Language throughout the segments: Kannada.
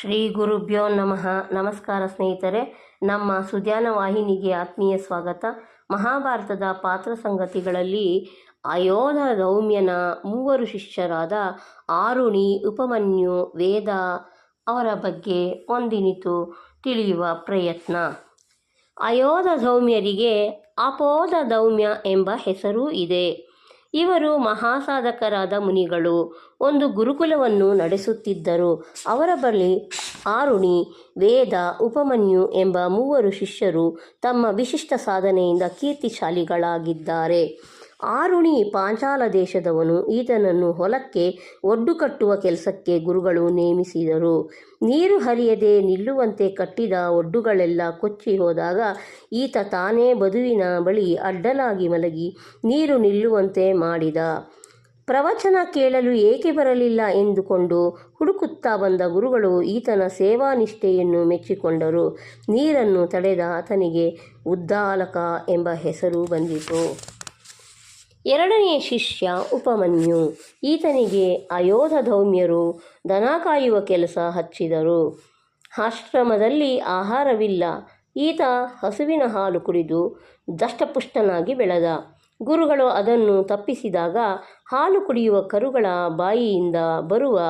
ಶ್ರೀ ಗುರುಭ್ಯೋ ನಮಃ. ನಮಸ್ಕಾರ ಸ್ನೇಹಿತರೆ, ನಮ್ಮ ಸುಧ್ಯಾನ ವಾಹಿನಿಗೆ ಆತ್ಮೀಯ ಸ್ವಾಗತ. ಮಹಾಭಾರತದ ಪಾತ್ರ ಸಂಗತಿಗಳಲ್ಲಿ ಅಯೋಧ ರೌಮ್ಯನ ಮೂವರು ಶಿಷ್ಯರಾದ ಆರುಣಿ, ಉಪಮನ್ಯು, ವೇದ ಅವರ ಬಗ್ಗೆ ಒಂದಿನಿತು ತಿಳಿಯುವ ಪ್ರಯತ್ನ. ಅಯೋಧ ದೌಮ್ಯರಿಗೆ ಅಪೋಧ ದೌಮ್ಯ ಎಂಬ ಹೆಸರೂ ಇದೆ. ಇವರು ಮಹಾಸಾಧಕರಾದ ಮುನಿಗಳು. ಒಂದು ಗುರುಕುಲವನ್ನು ನಡೆಸುತ್ತಿದ್ದರು. ಅವರ ಬಳಿ ಆರುಣಿ, ವೇದ, ಉಪಮನ್ಯು ಎಂಬ ಮೂವರು ಶಿಷ್ಯರು ತಮ್ಮ ವಿಶಿಷ್ಟ ಸಾಧನೆಯಿಂದ ಕೀರ್ತಿಶಾಲಿಗಳಾಗಿದ್ದಾರೆ. ಆರುಣಿ ಪಾಂಚಾಲ ದೇಶದವನು ಈತನನ್ನು ಹೊಲಕ್ಕೆ ಒಡ್ಡು ಕಟ್ಟುವ ಕೆಲಸಕ್ಕೆ ಗುರುಗಳು ನೇಮಿಸಿದರು. ನೀರು ಹರಿಯದೆ ನಿಲ್ಲುವಂತೆ ಕಟ್ಟಿದ ಒಡ್ಡುಗಳೆಲ್ಲ ಕೊಚ್ಚಿ ಹೋದಾಗ ಈತ ತಾನೇ ಬದುವಿನ ಬಳಿ ಅಡ್ಡಲಾಗಿ ಮಲಗಿ ನೀರು ನಿಲ್ಲುವಂತೆ ಮಾಡಿದ. ಪ್ರವಚನ ಕೇಳಲು ಏಕೆ ಬರಲಿಲ್ಲ ಎಂದುಕೊಂಡು ಹುಡುಕುತ್ತಾ ಬಂದ ಗುರುಗಳು ಈತನ ಸೇವಾ ನಿಷ್ಠೆಯನ್ನು ಮೆಚ್ಚಿಕೊಂಡರು. ನೀರನ್ನು ತಡೆದ ಆತನಿಗೆ ಉದ್ದಾಲಕ ಎಂಬ ಹೆಸರು ಬಂದಿತು. ಎರಡನೆಯ ಶಿಷ್ಯ ಉಪಮನ್ಯು, ಈತನಿಗೆ ಅಯೋಧ ದೌಮ್ಯರು ದನ ಕಾಯುವ ಕೆಲಸ ಹಚ್ಚಿದರು. ಆಶ್ರಮದಲ್ಲಿ ಆಹಾರವಿಲ್ಲ. ಈತ ಹಸುವಿನ ಹಾಲು ಕುಡಿದು ದಷ್ಟಪುಷ್ಟನಾಗಿ ಬೆಳೆದ. ಗುರುಗಳು ಅದನ್ನು ತಪ್ಪಿಸಿದಾಗ ಹಾಲು ಕುಡಿಯುವ ಕರುಗಳ ಬಾಯಿಯಿಂದ ಬರುವ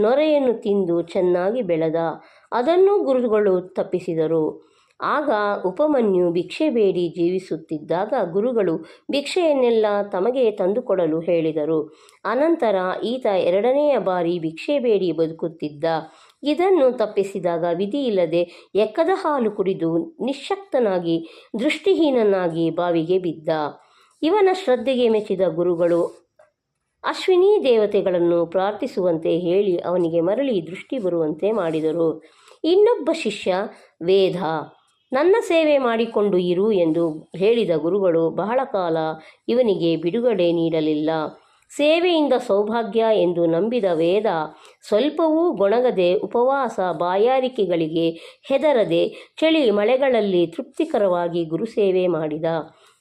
ನೊರೆಯನ್ನು ತಿಂದು ಚೆನ್ನಾಗಿ ಬೆಳೆದ. ಅದನ್ನು ಗುರುಗಳು ತಪ್ಪಿಸಿದರು. ಆಗ ಉಪಮನ್ಯು ಭಿಕ್ಷೆ ಬೇಡಿ ಜೀವಿಸುತ್ತಿದ್ದಾಗ ಗುರುಗಳು ಭಿಕ್ಷೆಯನ್ನೆಲ್ಲ ತಮಗೆ ತಂದುಕೊಡಲು ಹೇಳಿದರು. ಅನಂತರ ಈತ ಎರಡನೆಯ ಬಾರಿ ಭಿಕ್ಷೆ ಬೇಡಿ ಬದುಕುತ್ತಿದ್ದ. ಇದನ್ನು ತಪ್ಪಿಸಿದಾಗ ವಿಧಿಯಿಲ್ಲದೆ ಎಕ್ಕದ ಹಾಲು ಕುಡಿದು ನಿಶ್ಶಕ್ತನಾಗಿ, ದೃಷ್ಟಿಹೀನನಾಗಿ ಬಾವಿಗೆ ಬಿದ್ದ. ಇವನ ಶ್ರದ್ಧೆಗೆ ಮೆಚ್ಚಿದ ಗುರುಗಳು ಅಶ್ವಿನಿ ದೇವತೆಗಳನ್ನು ಪ್ರಾರ್ಥಿಸುವಂತೆ ಹೇಳಿ ಅವನಿಗೆ ಮರಳಿ ದೃಷ್ಟಿ ಬರುವಂತೆ ಮಾಡಿದರು. ಇನ್ನೊಬ್ಬ ಶಿಷ್ಯ ವೇದ. ನನ್ನ ಸೇವೆ ಮಾಡಿಕೊಂಡು ಇರು ಎಂದು ಹೇಳಿದ ಗುರುಗಳು, ಬಹಳ ಕಾಲ ಇವನಿಗೆ ಬಿಡುಗಡೆ ನೀಡಲಿಲ್ಲ. ಸೇವೆಯಿಂದ ಸೌಭಾಗ್ಯ ಎಂದು ನಂಬಿದ ವೇದ ಸ್ವಲ್ಪವೂ ಗೊಣಗದೆ ಉಪವಾಸ ಬಾಯಾರಿಕೆಗಳಿಗೆ ಹೆದರದೆ ಚಳಿ ಮಳೆಗಳಲ್ಲಿ ತೃಪ್ತಿಕರವಾಗಿ ಗುರುಸೇವೆ ಮಾಡಿದ.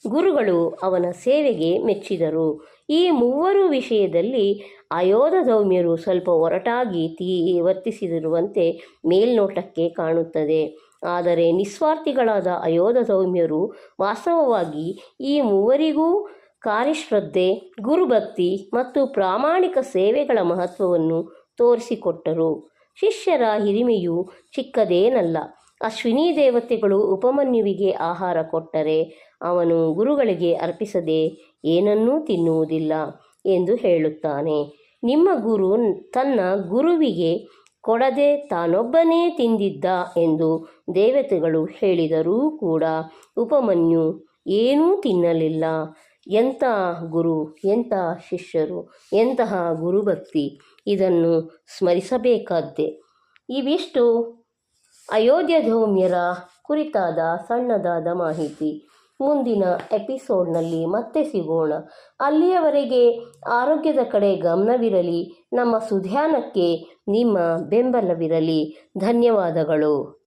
ಗುರುಗಳು ಅವನ ಸೇವೆಗೆ ಮೆಚ್ಚಿದರು. ಈ ಮೂವರು ವಿಷಯದಲ್ಲಿ ಅಯೋಧ ದೌಮ್ಯರು ಸ್ವಲ್ಪ ಒರಟಾಗಿ ತೀ, ವರ್ತಿಸಿರುವಂತೆ ಮೇಲ್ನೋಟಕ್ಕೆ ಕಾಣುತ್ತದೆ. ಆದರೆ ನಿಸ್ವಾರ್ಥಿಗಳಾದ ಅಯೋಧ ಸೌಮ್ಯರು ವಾಸ್ತವವಾಗಿ ಈ ಮೂವರಿಗೂ ಕಾರ್ಯಶ್ರದ್ಧೆ, ಗುರುಭಕ್ತಿ ಮತ್ತು ಪ್ರಾಮಾಣಿಕ ಸೇವೆಗಳ ಮಹತ್ವವನ್ನು ತೋರಿಸಿಕೊಟ್ಟರು. ಶಿಷ್ಯರ ಹಿರಿಮೆಯು ಚಿಕ್ಕದೇನಲ್ಲ. ಅಶ್ವಿನಿ ದೇವತೆಗಳು ಉಪಮನ್ಯುವಿಗೆ ಆಹಾರ ಕೊಟ್ಟರೆ ಅವನು ಗುರುಗಳಿಗೆ ಅರ್ಪಿಸದೆ ಏನನ್ನೂ ತಿನ್ನುವುದಿಲ್ಲ ಎಂದು ಹೇಳುತ್ತಾನೆ. ನಿಮ್ಮ ಗುರು ತನ್ನ ಗುರುವಿಗೆ ಕೊಡದೆ ತಾನೊಬ್ಬನೇ ತಿಂದಿದ್ದ ಎಂದು ದೇವತೆಗಳು ಹೇಳಿದರೂ ಕೂಡ ಉಪಮನ್ಯು ಏನೂ ತಿನ್ನಲಿಲ್ಲ. ಎಂಥ ಗುರು, ಎಂಥ ಶಿಷ್ಯರು, ಎಂತಹ ಗುರುಭಕ್ತಿ ಇದನ್ನು ಸ್ಮರಿಸಬೇಕಾದ್ದೆ. ಇವಿಷ್ಟು ಅಯೋಧ್ಯ ಧೌಮ್ಯರ ಕುರಿತಾದ ಸಣ್ಣದಾದ ಮಾಹಿತಿ. ಮುಂದಿನ ಎಪಿಸೋಡ್ನಲ್ಲಿ ಮತ್ತೆ ಸಿಗೋಣ. ಅಲ್ಲಿಯವರೆಗೆ ಆರೋಗ್ಯದ ಕಡೆ ಗಮನವಿರಲಿ ನಮ್ಮ ಸುಧ್ಯಾನಕ್ಕೆ ನಿಮ್ಮ ಬೆಂಬಲವಿರಲಿ. ಧನ್ಯವಾದಗಳು.